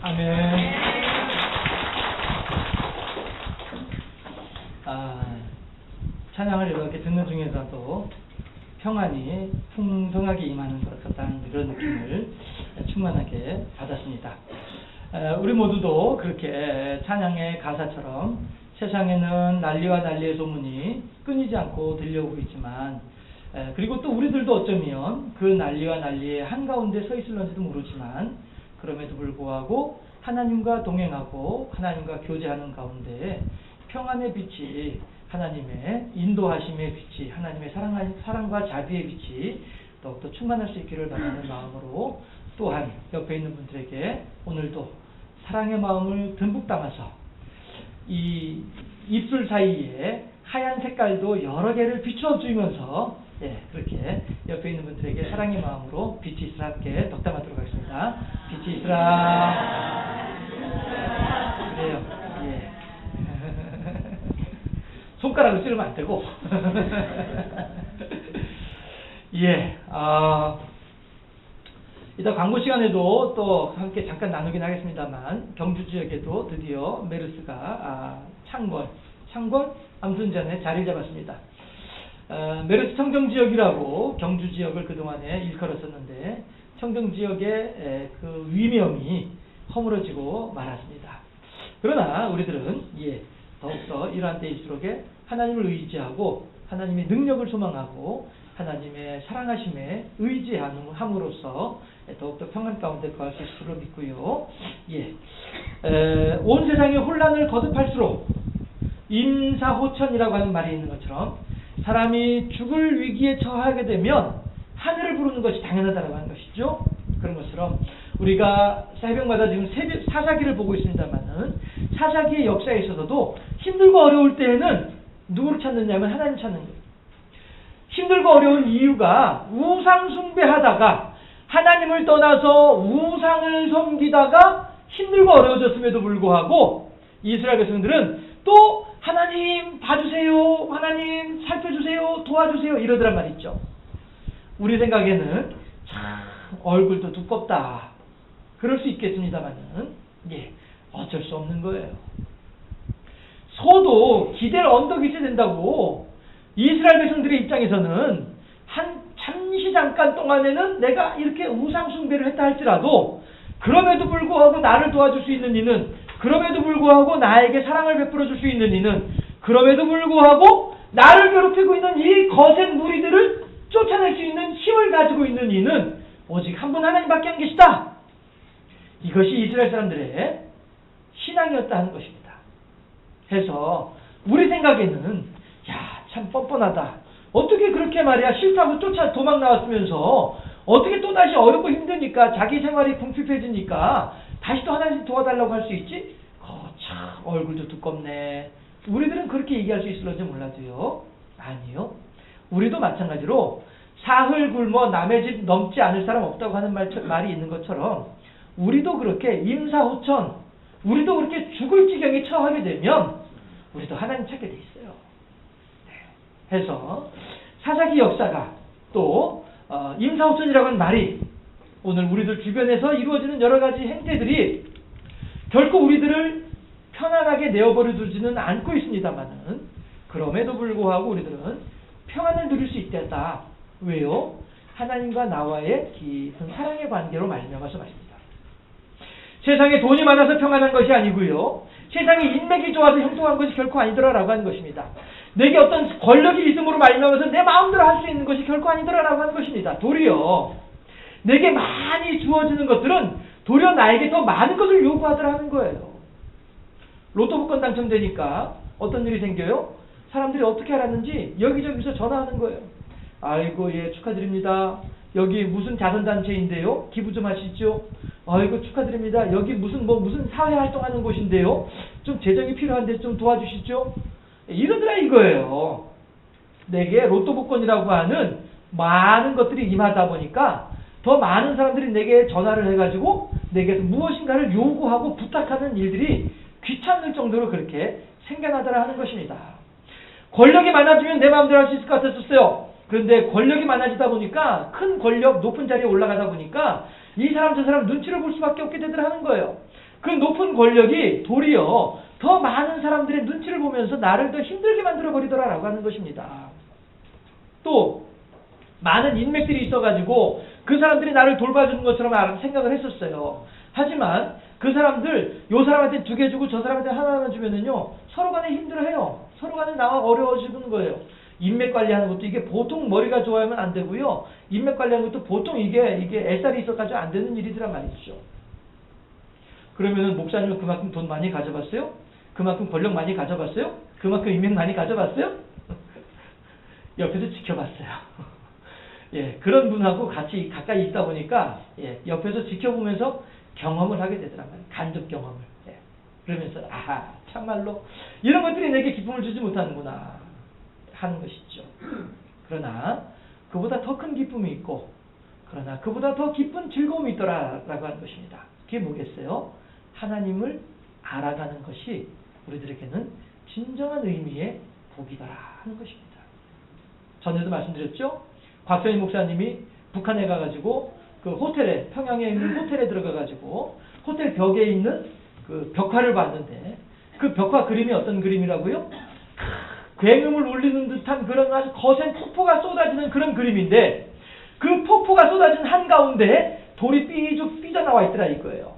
아멘. 아, 찬양을 이렇게 듣는 중에서도 평안이 풍성하게 임하는 것 같다는 이런 느낌을 충만하게 받았습니다. 에, 우리 모두도 그렇게 찬양의 가사처럼 세상에는 난리와 난리의 소문이 끊이지 않고 들려오고 있지만 에, 그리고 또 우리들도 어쩌면 그 난리와 난리의 한가운데 서 있을런지도 모르지만 그럼에도 불구하고 하나님과 동행하고 하나님과 교제하는 가운데 평안의 빛이 하나님의 인도하심의 빛이 하나님의 사랑, 사랑 과 자비의 빛이 더욱더 충만할 수 있기를 바라는 마음으로 또한 옆에 있는 분들에게 오늘도 사랑의 마음을 듬뿍 담아서 이 입술 사이에 하얀 색깔도 여러 개를 비추어주면서 예, 그렇게 옆에 있는 분들에게 사랑의 마음으로 빛이 있으라 함께 덕담하도록 하겠습니다. 빛이 있으라. 그래요. 예. 손가락을 찌르면 안 되고. 예. 아, 이따 광고 시간에도 또 함께 잠깐 나누긴 하겠습니다만 경주 지역에도 드디어 메르스가 아, 창궐, 창궐 아무튼 전에 자리를 잡았습니다. 어, 메르스 청정 지역이라고 경주 지역을 그동안에 일컬었었는데 청정 지역의 에, 그 위명이 허물어지고 말았습니다. 그러나 우리들은 예, 더욱더 이러한 때일수록에 하나님을 의지하고 하나님의 능력을 소망하고 하나님의 사랑하심에 의지함으로써 더욱더 평안 가운데 거할 수 있을 줄 믿고요. 예. 에, 온 세상의 혼란을 거듭할수록 임사호천이라고 하는 말이 있는 것처럼 사람이 죽을 위기에 처하게 되면 하늘을 부르는 것이 당연하다고 하는 것이죠. 그런 것처럼 우리가 새벽마다 지금 사사기를 보고 있습니다만은 사사기의 역사에 있어서도 힘들고 어려울 때에는 누구를 찾느냐면 하나님 찾는 거예요. 힘들고 어려운 이유가 우상 숭배하다가 하나님을 떠나서 우상을 섬기다가 힘들고 어려워졌음에도 불구하고 이스라엘 백성들은 또 하나님 봐주세요, 하나님 살펴주세요, 도와주세요 이러더란 말이죠. 우리 생각에는 참 얼굴도 두껍다. 그럴 수 있겠습니다만은 예 어쩔 수 없는 거예요. 소도 기댈 언덕이 있어야 된다고 이스라엘 백성들의 입장에서는 한 잠시 잠깐 동안에는 내가 이렇게 우상 숭배를 했다 할지라도 그럼에도 불구하고 나를 도와줄 수 있는 이는 그럼에도 불구하고 나에게 사랑을 베풀어 줄 수 있는 이는 그럼에도 불구하고 나를 괴롭히고 있는 이 거센 무리들을 쫓아낼 수 있는 힘을 가지고 있는 이는 오직 한 분 하나님밖에 안 계시다. 이것이 이스라엘 사람들의 신앙이었다 하는 것입니다. 해서 우리 생각에는 야 참 뻔뻔하다. 어떻게 그렇게 말이야 싫다고 쫓아 도망 나왔으면서 어떻게 또 다시 어렵고 힘드니까 자기 생활이 궁핍해지니까 다시 또 하나님 도와달라고 할 수 있지? 어, 참 얼굴도 두껍네. 우리들은 그렇게 얘기할 수 있을런지 몰라도요. 아니요. 우리도 마찬가지로 사흘 굶어 남의 집 넘지 않을 사람 없다고 하는 말, 말이 있는 것처럼 우리도 그렇게 임사호천, 우리도 그렇게 죽을 지경에 처하게 되면 우리도 하나님 찾게 돼 있어요. 네. 해서 사사기 역사가 또 어, 임사호천이라고 하는 말이 오늘 우리들 주변에서 이루어지는 여러 가지 행태들이 결코 우리들을 편안하게 내어버려 두지는 않고 있습니다만은 그럼에도 불구하고 우리들은 평안을 누릴 수 있겠다. 왜요? 하나님과 나와의 깊은 사랑의 관계로 말미암아서 말입니다. 세상에 돈이 많아서 평안한 것이 아니고요. 세상에 인맥이 좋아서 형통한 것이 결코 아니더라라고 하는 것입니다. 내게 어떤 권력이 있음으로 말미암아서 내 마음대로 할 수 있는 것이 결코 아니더라라고 하는 것입니다. 도리어 내게 많이 주어지는 것들은 도리어 나에게 더 많은 것을 요구하더라는 거예요. 로또 복권 당첨되니까 어떤 일이 생겨요? 사람들이 어떻게 알았는지 여기저기서 전화하는 거예요. 아이고 예 축하드립니다. 여기 무슨 자선단체인데요. 기부 좀 하시죠. 아이고 축하드립니다. 여기 무슨 뭐 무슨 사회 활동하는 곳인데요. 좀 재정이 필요한데 좀 도와주시죠. 이러더라 이거예요. 내게 로또 복권이라고 하는 많은 것들이 임하다 보니까 더 많은 사람들이 내게 전화를 해가지고 내게서 무엇인가를 요구하고 부탁하는 일들이 귀찮을 정도로 그렇게 생겨나더라 하는 것입니다. 권력이 많아지면 내 마음대로 할 수 있을 것 같았었어요. 그런데 권력이 많아지다 보니까 큰 권력 높은 자리에 올라가다 보니까 이 사람 저 사람 눈치를 볼 수밖에 없게 되더라 하는 거예요. 그 높은 권력이 도리어 더 많은 사람들의 눈치를 보면서 나를 더 힘들게 만들어 버리더라라고 하는 것입니다. 또 많은 인맥들이 있어가지고 그 사람들이 나를 돌봐주는 것처럼 생각을 했었어요. 하지만 그 사람들 요 사람한테 두 개 주고 저 사람한테 하나만 주면은요 서로 간에 힘들어해요. 서로 간에 나와 어려워지는 거예요. 인맥 관리하는 것도 이게 보통 머리가 좋아하면 안 되고요. 인맥 관리하는 것도 보통 이게 이게 애살이 있어가지고 안 되는 일이더란 말이죠. 그러면은 목사님은 그만큼 돈 많이 가져봤어요? 그만큼 권력 많이 가져봤어요? 그만큼 인맥 많이 가져봤어요? 옆에서 지켜봤어요. 예, 그런 분하고 같이 가까이 있다 보니까 예, 옆에서 지켜보면서 경험을 하게 되더라고요. 간접 경험을. 예. 그러면서 아하 참말로 이런 것들이 내게 기쁨을 주지 못하는구나 하는 것이죠. 그러나 그보다 더 큰 기쁨이 있고 그러나 그보다 더 기쁜 즐거움이 있더라라고 하는 것입니다. 그게 뭐겠어요? 하나님을 알아가는 것이 우리들에게는 진정한 의미의 복이더라 하는 것입니다. 전에도 말씀드렸죠? 곽선희 목사님이 북한에 가가지고 그 호텔에 평양에 있는 호텔에 들어가가지고 호텔 벽에 있는 그 벽화를 봤는데 그 벽화 그림이 어떤 그림이라고요? 크, 굉음을 울리는 듯한 그런 아주 거센 폭포가 쏟아지는 그런 그림인데 그 폭포가 쏟아진 한가운데 돌이 삐죽 삐져나와 있더라 이거예요.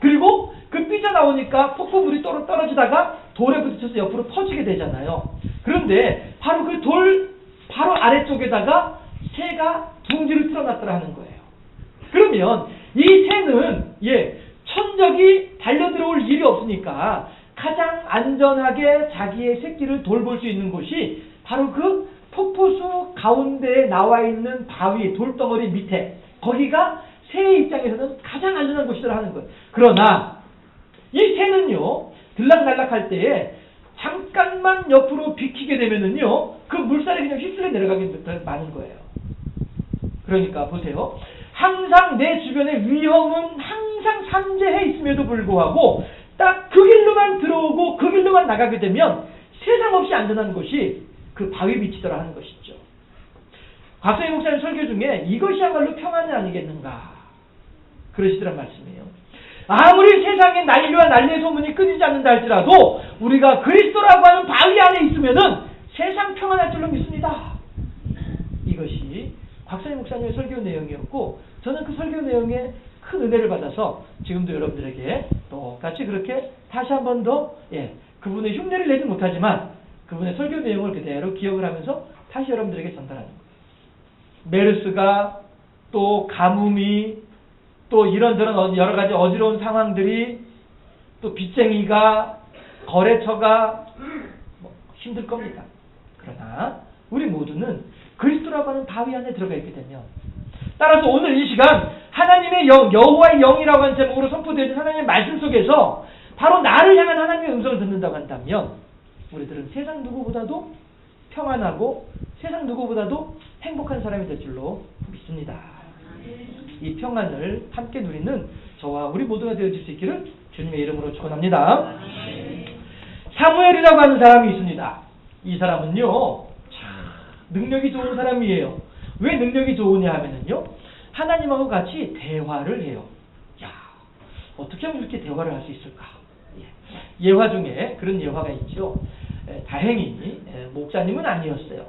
그리고 그 삐져나오니까 폭포물이 떨어, 떨어지다가 돌에 부딪혀서 옆으로 퍼지게 되잖아요. 그런데 바로 그 돌 바로 아래쪽에다가 새가 둥지를 틀어놨더라 하는 거예요. 그러면 이 새는 예 천적이 달려들어올 일이 없으니까 가장 안전하게 자기의 새끼를 돌볼 수 있는 곳이 바로 그 폭포수 가운데에 나와 있는 바위 돌덩어리 밑에 거기가 새의 입장에서는 가장 안전한 곳이라 하는 거예요. 그러나 이 새는요 들락날락할 때에 잠깐만 옆으로 비키게 되면은요 그 물살에 그냥 휩쓸려 내려가게 많은 거예요. 그러니까 보세요. 항상 내 주변에 위험은 항상 산재해 있음에도 불구하고 딱 그 길로만 들어오고 그 길로만 나가게 되면 세상 없이 안전한 곳이 그 바위 밑이더라 하는 것이죠. 곽성희 목사님 설교 중에 이것이야말로 평안이 아니겠는가 그러시더란 말씀이에요. 아무리 세상에 난리와 난리의 소문이 끊이지 않는다 할지라도 우리가 그리스도라고 하는 바위 안에 있으면은 세상 평안할 줄로 믿습니다. 이것이 곽선희 목사님의 설교 내용이었고 저는 그 설교 내용에 큰 은혜를 받아서 지금도 여러분들에게 똑같이 그렇게 다시 한 번 더 예, 그분의 흉내를 내지 못하지만 그분의 설교 내용을 그대로 기억을 하면서 다시 여러분들에게 전달하는 거예요. 메르스가 또 가뭄이 또 이런저런 여러 가지 어지러운 상황들이 또 빚쟁이가 거래처가 뭐 힘들 겁니다. 그러나 모두는 그리스도라고 하는 바위 안에 들어가 있게 되면 따라서 오늘 이 시간 하나님의 영, 여호와의 영이라고 하는 제목으로 선포되어진 하나님의 말씀 속에서 바로 나를 향한 하나님의 음성을 듣는다고 한다면 우리들은 세상 누구보다도 평안하고 세상 누구보다도 행복한 사람이 될 줄로 믿습니다. 이 평안을 함께 누리는 저와 우리 모두가 되어질 수 있기를 주님의 이름으로 축원합니다. 사무엘이라고 하는 사람이 있습니다. 이 사람은요, 참 능력이 좋은 사람이에요. 왜 능력이 좋으냐 하면은요, 하나님하고 같이 대화를 해요. 야, 어떻게 하면 이렇게 대화를 할 수 있을까? 예. 예화 중에 그런 예화가 있죠. 에, 다행히 에, 목사님은 아니었어요.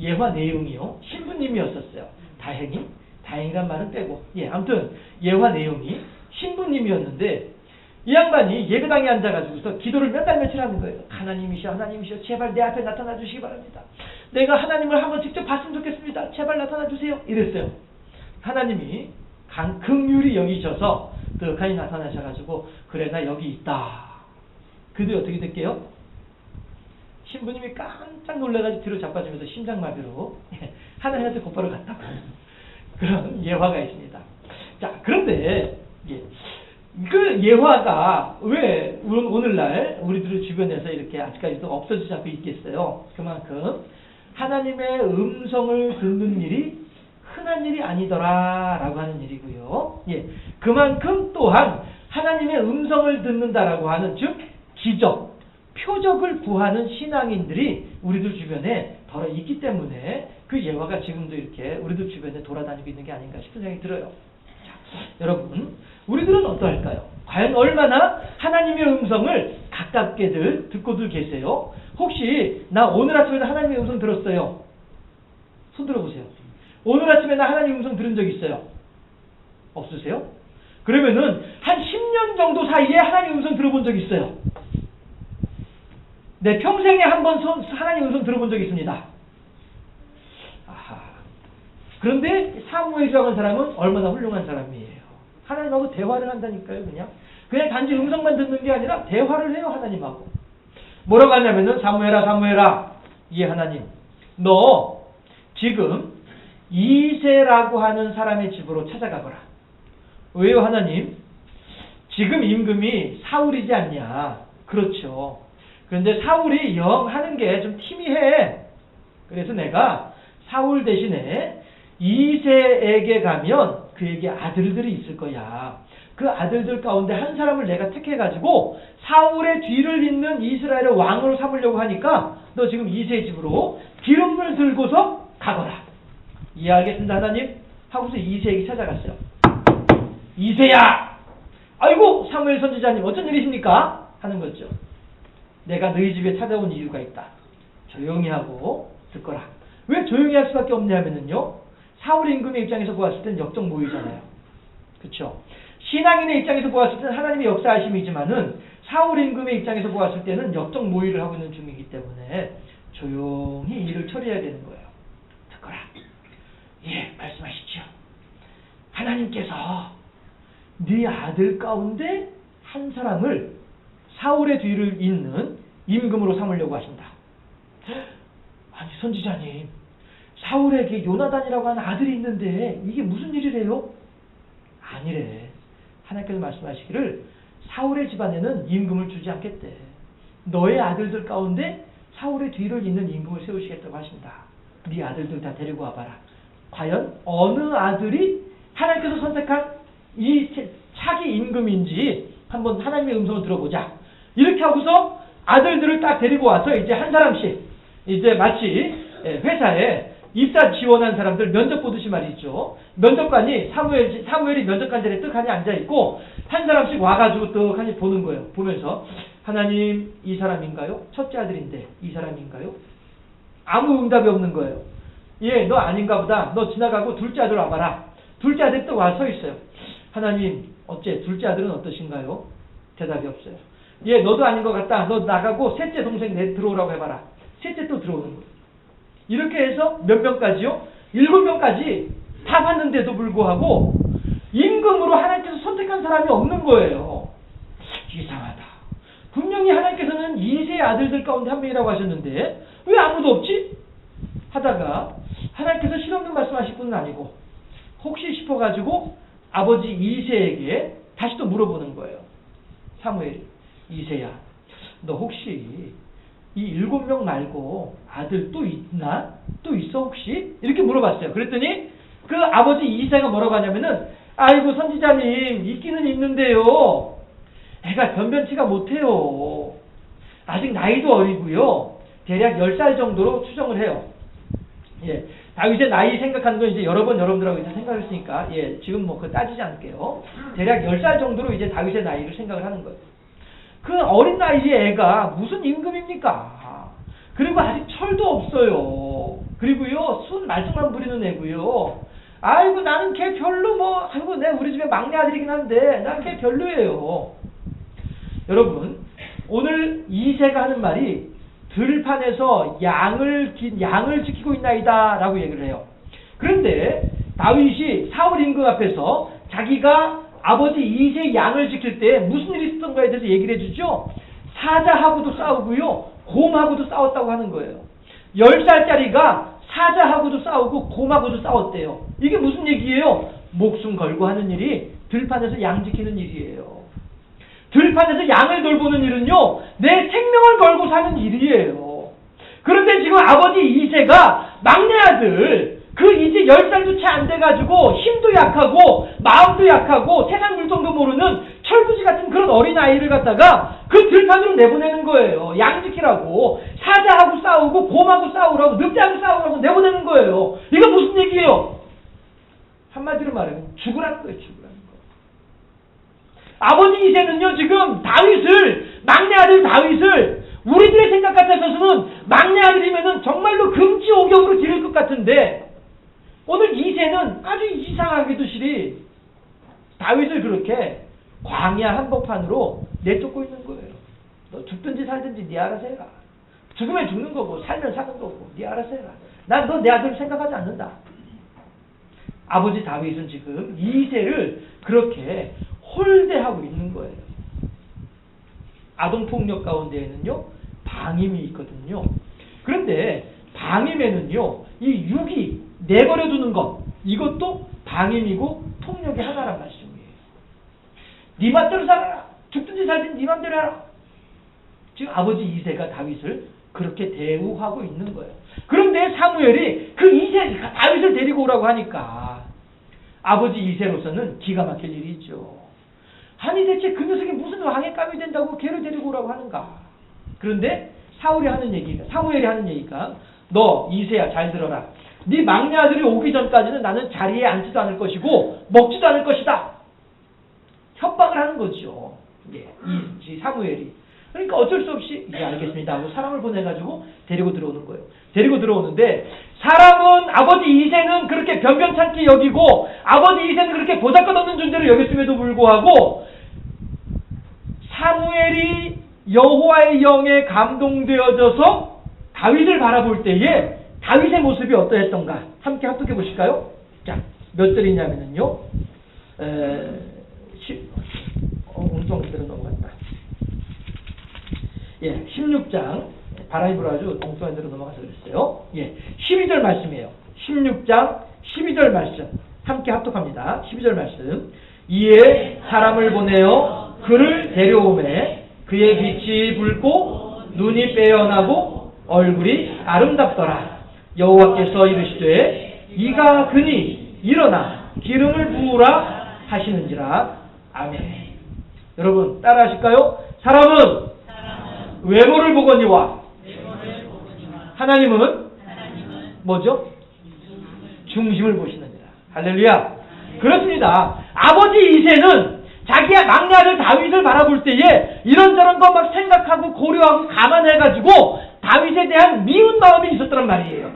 예화 내용이요, 신부님이었었어요. 다행히 다행이란 말은 빼고, 예, 아무튼 예화 내용이 신부님이었는데 이 양반이 예배당에 앉아가지고서 기도를 몇 달 며칠 하는 거예요. 하나님이시여, 하나님이시여, 제발 내 앞에 나타나 주시기 바랍니다. 내가 하나님을 한번 직접 봤으면 좋겠습니다. 제발 나타나 주세요. 이랬어요. 하나님이 강, 긍휼히 여기셔서 떡하니 나타나셔가지고 그래 나 여기 있다. 그들이 어떻게 될게요? 신부님이 깜짝 놀라가지고 뒤로 자빠지면서 심장마비로 하나님한테 곧바로 갔다고 그런 예화가 있습니다. 자 그런데 예. 그 예화가 왜 오늘날 우리들 주변에서 이렇게 아직까지도 없어지지 않고 있겠어요? 그만큼 하나님의 음성을 듣는 일이 흔한 일이 아니더라라고 하는 일이고요. 예, 그만큼 또한 하나님의 음성을 듣는다라고 하는 즉 기적, 표적을 구하는 신앙인들이 우리들 주변에 더러 있기 때문에 그 예화가 지금도 이렇게 우리들 주변에 돌아다니고 있는 게 아닌가 싶은 생각이 들어요. 자, 여러분, 우리들은 어떠할까요? 과연 얼마나 하나님의 음성을 가깝게들 듣고들 계세요? 혹시 나 오늘 아침에도 하나님의 음성 들었어요? 손 들어보세요. 오늘 아침에 나 하나님 음성 들은 적 있어요? 없으세요? 그러면은 한 10년 정도 사이에 하나님 음성 들어본 적 있어요. 내 평생에 한 번 하나님 음성 들어본 적 있습니다. 아하. 그런데 사무엘이라고 하는 사람은 얼마나 훌륭한 사람이에요. 하나님하고 대화를 한다니까요, 그냥. 그냥 단지 음성만 듣는 게 아니라 대화를 해요, 하나님하고. 뭐라고 하냐면은 사무엘아, 사무엘아, 이 하나님, 너 지금 이세라고 하는 사람의 집으로 찾아가거라. 왜요, 하나님? 지금 임금이 사울이지 않냐? 그렇죠. 그런데 사울이 영 하는 게좀 희미해. 그래서 내가 사울 대신에 이세에게 가면 그에게 아들들이 있을 거야. 그 아들들 가운데 한 사람을 내가 택해가지고 사울의 뒤를 잇는 이스라엘의 왕으로 삼으려고 하니까 너 지금 이세의 집으로 기름을 들고서 가거라. 이해하겠습니다, 하나님? 하고서 이세에게 찾아갔어요. 이세야! 아이고, 사무엘 선지자님, 어쩐 일이십니까? 하는 거죠. 내가 너희 집에 찾아온 이유가 있다. 조용히 하고 듣거라. 왜 조용히 할 수밖에 없냐면요. 사울 임금의 입장에서 보았을 땐 역적 모의잖아요. 그렇죠? 신앙인의 입장에서 보았을 때는 하나님의 역사하심이지만은 사울 임금의 입장에서 보았을 때는 역적 모의를 하고 있는 중이기 때문에 조용히 일을 처리해야 되는 거예요. 듣거라. 예, 말씀하시죠. 하나님께서 네 아들 가운데 한 사람을 사울의 뒤를 잇는 임금으로 삼으려고 하신다. 아니 선지자님, 사울에게 요나단이라고 하는 아들이 있는데 이게 무슨 일이래요? 아니래. 하나님께서 말씀하시기를 사울의 집안에는 임금을 주지 않겠대. 너의 아들들 가운데 사울의 뒤를 잇는 임금을 세우시겠다고 하신다. 네 아들들 다 데리고 와봐라. 과연 어느 아들이 하나님께서 선택한 이 차기 임금인지 한번 하나님의 음성을 들어보자. 이렇게 하고서 아들들을 딱 데리고 와서 이제 한 사람씩 이제 마치 예, 회사에 입사 지원한 사람들 면접 보듯이 말이죠. 면접관이 사무엘, 사무엘이 면접관 자리에 떡하니 앉아 있고, 한 사람씩 와가지고 떡하니 보는 거예요. 보면서, 하나님, 이 사람인가요? 첫째 아들인데, 이 사람인가요? 아무 응답이 없는 거예요. 예, 너 아닌가 보다. 너 지나가고 둘째 아들 와봐라. 둘째 아들 또 와 서 있어요. 하나님, 어째, 둘째 아들은 어떠신가요? 대답이 없어요. 예, 너도 아닌 것 같다. 너 나가고 셋째 동생 내 들어오라고 해봐라. 셋째 또 들어오는 거예요. 이렇게 해서 몇 명까지요? 일곱 명까지 다 봤는데도 불구하고 임금으로 하나님께서 선택한 사람이 없는 거예요. 이상하다. 분명히 하나님께서는 이세 아들들 가운데 한 명이라고 하셨는데 왜 아무도 없지? 하다가 하나님께서 실없는 말씀하실 분은 아니고 혹시 싶어가지고 아버지 이세에게 다시 또 물어보는 거예요. 사무엘이 이세야 너 혹시 이 일곱 명 말고 아들 또 있나? 또 있어 혹시? 이렇게 물어봤어요. 그랬더니 그 아버지 이세가 뭐라고 하냐면은 아이고 선지자님 있기는 있는데요. 애가 변변치가 못해요. 아직 나이도 어리고요. 대략 10살 정도로 추정을 해요. 예. 다윗의 나이 생각하는 건 이제 여러 번 여러분들하고 이제 생각을 했으니까, 예, 지금 뭐 그 따지지 않을게요. 대략 10살 정도로 이제 다윗의 나이를 생각을 하는 거예요. 그 어린 나이에 애가 무슨 임금입니까? 그리고 아직 철도 없어요. 그리고요, 순 말썽만 부리는 애고요. 아이고, 나는 걔 별로 뭐, 아이고, 내 우리 집에 막내 아들이긴 한데, 난 걔 별로예요. 여러분, 오늘 이세가 하는 말이 들판에서 양을, 양을 지키고 있나이다 라고 얘기를 해요. 그런데 다윗이 사울 임금 앞에서 자기가 아버지 이세 양을 지킬 때 무슨 일이 있었던가에 대해서 얘기를 해주죠. 사자하고도 싸우고요. 곰하고도 싸웠다고 하는 거예요. 10살짜리가 사자하고도 싸우고 곰하고도 싸웠대요. 이게 무슨 얘기예요? 목숨 걸고 하는 일이 들판에서 양 지키는 일이에요. 들판에서 양을 돌보는 일은요, 내 생명을 걸고 사는 일이에요. 그런데 지금 아버지 이세가 막내 아들, 그 이제 열 살도 채 안 돼가지고 힘도 약하고 마음도 약하고 세상 물정도 모르는 철부지 같은 그런 어린 아이를 갖다가 그 들판으로 내보내는 거예요. 양 지키라고 사자하고 싸우고 곰하고 싸우라고 늑대하고 싸우라고 내보내는 거예요. 이거 무슨 얘기예요? 한마디로 말하면 죽으라는 거예요. 죽으라는 거. 아버지 이세는요, 지금 다윗을, 막내 아들 다윗을, 우리들의 생각 같아서는 막내 아들이면은 정말로 금지옥역으로 기를 것 같은데, 오늘 이세는 아주 이상하게도 실이 다윗을 그렇게 광야 한복판으로 내쫓고 있는 거예요. 너 죽든지 살든지 네 알아서 해라. 죽으면 죽는 거고 살면 사는 거고 네 알아서 해라. 난 너 내 아들 생각하지 않는다. 아버지 다윗은 지금 이세를 그렇게 홀대하고 있는 거예요. 아동폭력 가운데에는요, 방임이 있거든요. 그런데 방임에는요, 이 육이 내버려 두는 것, 이것도 방임이고 폭력의 하나란 말씀이에요. 네 맘대로 살아라. 죽든지 살든지 네 맘대로 해라. 지금 아버지 이세가 다윗을 그렇게 대우하고 있는 거예요. 그런데 사무엘이 그 이세, 다윗을 데리고 오라고 하니까 아버지 이세로서는 기가 막힐 일이 있죠. 아니 대체 그 녀석이 무슨 왕의감이 된다고 걔를 데리고 오라고 하는가. 그런데 사울이 하는 얘기가, 사무엘이 하는 얘기가 너 이세야 잘 들어라. 네 막내 아들이 오기 전까지는 나는 자리에 앉지도 않을 것이고 먹지도 않을 것이다. 협박을 하는 거죠. 예, 이, 이 사무엘이. 그러니까 어쩔 수 없이 예 알겠습니다 하고 사람을 보내가지고 데리고 들어오는 거예요. 데리고 들어오는데 사람은 아버지 이세는 그렇게 변변찮게 여기고 아버지 이세는 그렇게 보잘것없는 존재로 여겼음에도 불구하고 사무엘이 여호와의 영에 감동되어져서 다윗을 바라볼 때에 다윗의 모습이 어떠했던가 함께 합독해 보실까요? 자, 몇 절이냐면요. 에, 시, 어, 엉뚱한 넘어갔다. 예, 16장 바람이 불어가지고 엉뚱한 대로 넘어가서 그랬어요. 예, 12절 말씀이에요. 16장 12절 말씀 함께 합독합니다. 12절 말씀 이에 사람을 보내어 그를 데려오매 그의 빛이 붉고 눈이 빼어나고 얼굴이 아름답더라. 여호와께서 이르시되 이가 그니 일어나 기름을 부으라 하시는지라. 아멘. 여러분 따라하실까요? 사람은 외모를 보거니와 하나님은 뭐죠? 중심을 보시느니라. 할렐루야. 그렇습니다. 아버지 이세는 자기의 막내 아들 다윗을 바라볼 때에 이런저런 거 막 생각하고 고려하고 감안해가지고 다윗에 대한 미운 마음이 있었단 말이에요.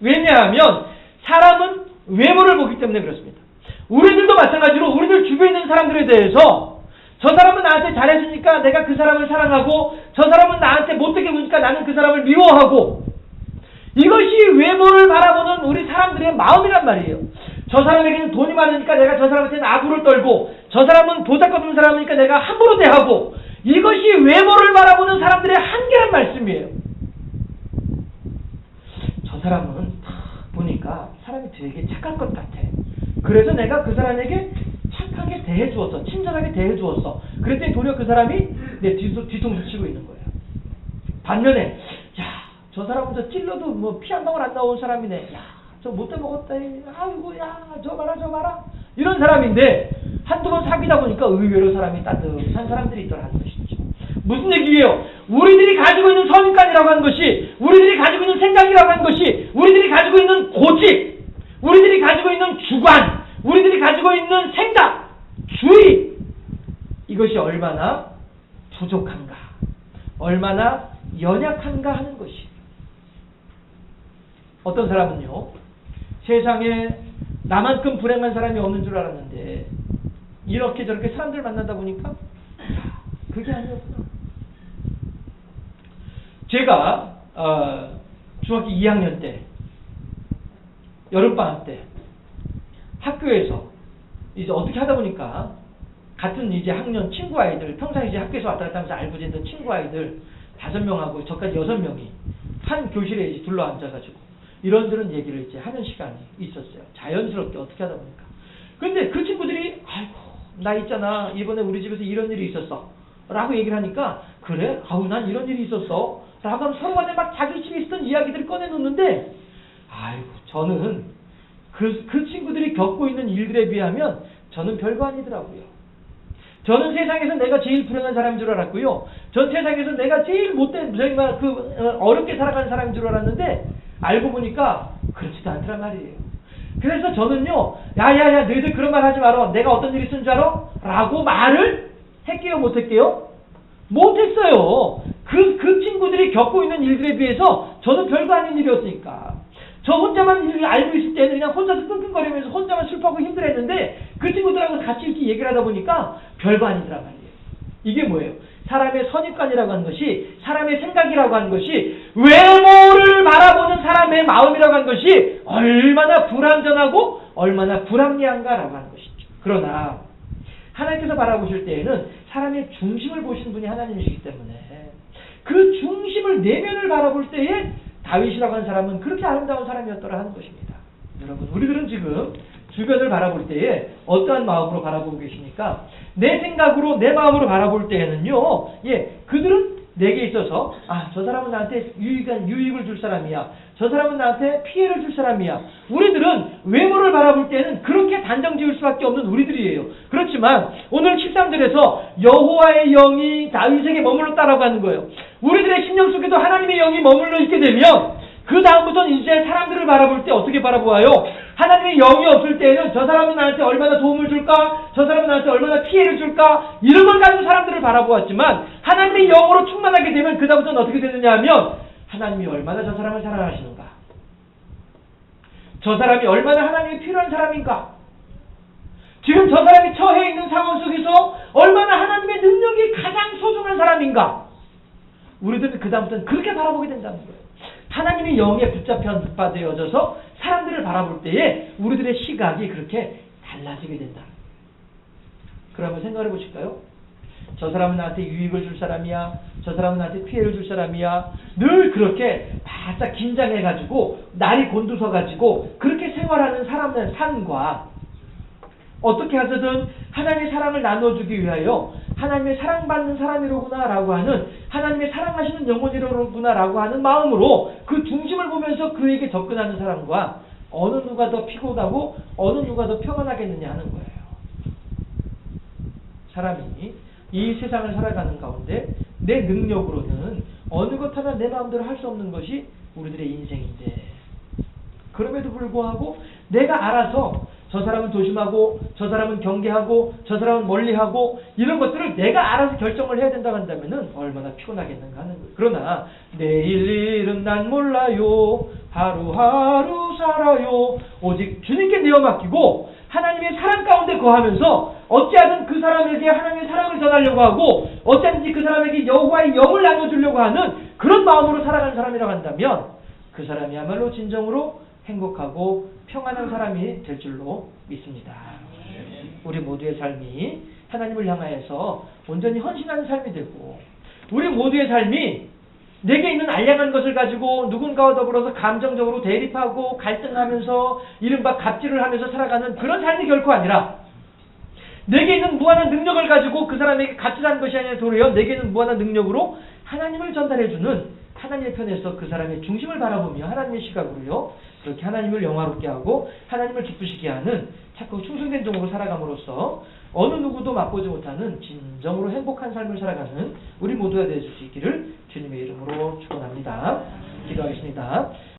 왜냐하면 사람은 외모를 보기 때문에 그렇습니다. 우리들도 마찬가지로 우리들 주변에 있는 사람들에 대해서 저 사람은 나한테 잘해주니까 내가 그 사람을 사랑하고 저 사람은 나한테 못되게 구니까 나는 그 사람을 미워하고 이것이 외모를 바라보는 우리 사람들의 마음이란 말이에요. 저 사람에게는 돈이 많으니까 내가 저 사람한테는 악으로 떨고 저 사람은 보잘 것 없는 사람이니까 내가 함부로 대하고 이것이 외모를 바라보는 사람들의 한계란 말씀이에요. 저 사람은 보니까 사람이 되게 착할 것 같아. 그래서 내가 그 사람에게 착하게 대해 주었어. 친절하게 대해 주었어. 그랬더니 도리어 그 사람이 내 뒤통, 뒤통수 치고 있는 거예요. 반면에, 야, 저 사람은 저 찔러도 뭐 피 한 방울 안 나온 사람이네. 야, 저 못돼 먹었다. 아이고, 야, 저 봐라, 저 봐라. 이런 사람인데, 한두 번 사귀다 보니까 의외로 사람이 따뜻한 사람들이 것이죠. 무슨 얘기예요? 우리들이 가지고 있는 선입관이라고 하는 것이, 우리들이 가지고 있는 생각이라고 하는 것이, 우리들이 가지고 있는 고집, 우리들이 가지고 있는 주관, 우리들이 가지고 있는 생각, 주의, 이것이 얼마나 부족한가, 얼마나 연약한가 하는 것이. 어떤 사람은요, 세상에 나만큼 불행한 사람이 없는 줄 알았는데, 이렇게 저렇게 사람들 만나다 보니까, 야, 그게 아니었구나. 제가, 어, 중학교 2학년 때, 여름방학 때, 학교에서, 이제 어떻게 하다 보니까, 같은 이제 학년 친구 아이들, 평상 이제 학교에서 왔다 갔다 하면서 알고 지냈던 친구 아이들, 다섯 명하고 저까지 여섯 명이, 한 교실에 이제 둘러 앉아가지고, 이런저런 얘기를 이제 하는 시간이 있었어요. 자연스럽게 어떻게 하다 보니까. 근데 그 친구들이, 아이고, 나 있잖아. 이번에 우리 집에서 이런 일이 있었어. 라고 얘기를 하니까, 그래? 아우, 난 이런 일이 있었어. 라고 서로 간에 막 자기 집에 있었던 이야기들을 꺼내놓는데, 아이고, 저는 그, 그 친구들이 겪고 있는 일들에 비하면 저는 별거 아니더라고요. 저는 세상에서 내가 제일 불행한 사람인 줄 알았고요. 전 세상에서 내가 제일 못된, 정말 그, 어, 어렵게 살아가는 사람인 줄 알았는데, 알고 보니까 그렇지도 않더란 말이에요. 그래서 저는요, 야야야 너희들 그런 말 하지 마라. 내가 어떤 일이 있은 줄 알아? 라고 말을 했게요, 못했게요? 못했어요. 그, 그 친구들이 겪고 있는 일들에 비해서 저는 별거 아닌 일이었으니까. 저 혼자만 이렇게 알고 있을 때는 그냥 혼자서 끙끙거리면서 혼자만 슬퍼하고 힘들어했는데 그 친구들하고 같이 이렇게 얘기를 하다 보니까 별거 아니더란 말이에요. 이게 뭐예요? 사람의 선입관이라고 하는 것이 사람의 생각이라고 하는 것이 외모를 바라보는 사람의 마음이라고 하는 것이 얼마나 불완전하고 얼마나 불합리한가라고 하는 것이죠. 그러나 하나님께서 바라보실 때에는 사람의 중심을 보시는 분이 하나님이시기 때문에 그 중심을 내면을 바라볼 때에 다윗이라고 하는 사람은 그렇게 아름다운 사람이었더라 하는 것입니다. 여러분, 우리들은 지금 주변을 바라볼 때에 어떠한 마음으로 바라보고 계십니까? 내 생각으로, 내 마음으로 바라볼 때에는요, 예, 그들은 내게 있어서, 아, 저 사람은 나한테 유익한, 유익을 줄 사람이야. 저 사람은 나한테 피해를 줄 사람이야. 우리들은 외모를 바라볼 때는 그렇게 단정 지을 수밖에 없는 우리들이에요. 그렇지만, 오늘 13절에서 여호와의 영이 다윗에게 머물렀다라고 하는 거예요. 우리들의 심령 속에도 하나님의 영이 머물러 있게 되면, 그 다음부터는 이제 사람들을 바라볼 때 어떻게 바라보아요? 하나님의 영이 없을 때에는 저 사람은 나한테 얼마나 도움을 줄까? 저 사람은 나한테 얼마나 피해를 줄까? 이런 걸 가지고 사람들을 바라보았지만 하나님의 영으로 충만하게 되면 그 다음부터는 어떻게 되느냐 하면 하나님이 얼마나 저 사람을 사랑하시는가? 저 사람이 얼마나 하나님이 필요한 사람인가? 지금 저 사람이 처해 있는 상황 속에서 얼마나 하나님의 능력이 가장 소중한 사람인가? 우리들은 그 다음부터는 그렇게 바라보게 된다는 거예요. 하나님의 영에 붙잡혀 받아여져서 사람들을 바라볼 때에 우리들의 시각이 그렇게 달라지게 된다. 그러면 생각해 보실까요? 저 사람은 나한테 유익을 줄 사람이야. 저 사람은 나한테 피해를 줄 사람이야. 늘 그렇게 바짝 긴장해가지고 날이 곤두서가지고 그렇게 생활하는 사람의 삶과 어떻게 하서든 하나님의 사랑을 나눠주기 위하여 하나님의 사랑받는 사람이로구나라고 하는 하나님의 사랑하시는 영혼이로구나라고 하는 마음으로 그 중심을 보면서 그에게 접근하는 사람과 어느 누가 더 피곤하고 어느 누가 더 평안하겠느냐 하는 거예요. 사람이 이 세상을 살아가는 가운데 내 능력으로는 어느 것 하나 내 마음대로 할 수 없는 것이 우리들의 인생인데 그럼에도 불구하고 내가 알아서 저 사람은 조심하고 저 사람은 경계하고 저 사람은 멀리하고 이런 것들을 내가 알아서 결정을 해야 된다고 한다면 얼마나 피곤하겠는가 하는 거예요. 그러나 내일 일은 난 몰라요. 하루하루 살아요. 오직 주님께 내어 맡기고 하나님의 사랑 가운데 거하면서 어찌하든 그 사람에게 하나님의 사랑을 전하려고 하고 어찌하든지 그 사람에게 여호와의 영을 나눠주려고 하는 그런 마음으로 살아가는 사람이라고 한다면 그 사람이야말로 진정으로 행복하고 평안한 사람이 될 줄로 믿습니다. 우리 모두의 삶이 하나님을 향하여서 온전히 헌신하는 삶이 되고 우리 모두의 삶이 내게 있는 알량한 것을 가지고 누군가와 더불어서 감정적으로 대립하고 갈등하면서 이른바 갑질을 하면서 살아가는 그런 삶이 결코 아니라 내게 있는 무한한 능력을 가지고 그 사람에게 갑질하는 것이 아니라 도리어 내게 있는 무한한 능력으로 하나님을 전달해주는 하나님의 편에서 그 사람의 중심을 바라보며 하나님의 시각으로요 그렇게 하나님을 영화롭게 하고 하나님을 기쁘시게 하는 착하고 충성된 종으로 살아감으로써 어느 누구도 맛보지 못하는 진정으로 행복한 삶을 살아가는 우리 모두가 될수 있기를 주님의 이름으로 축원합니다. 기도하겠습니다.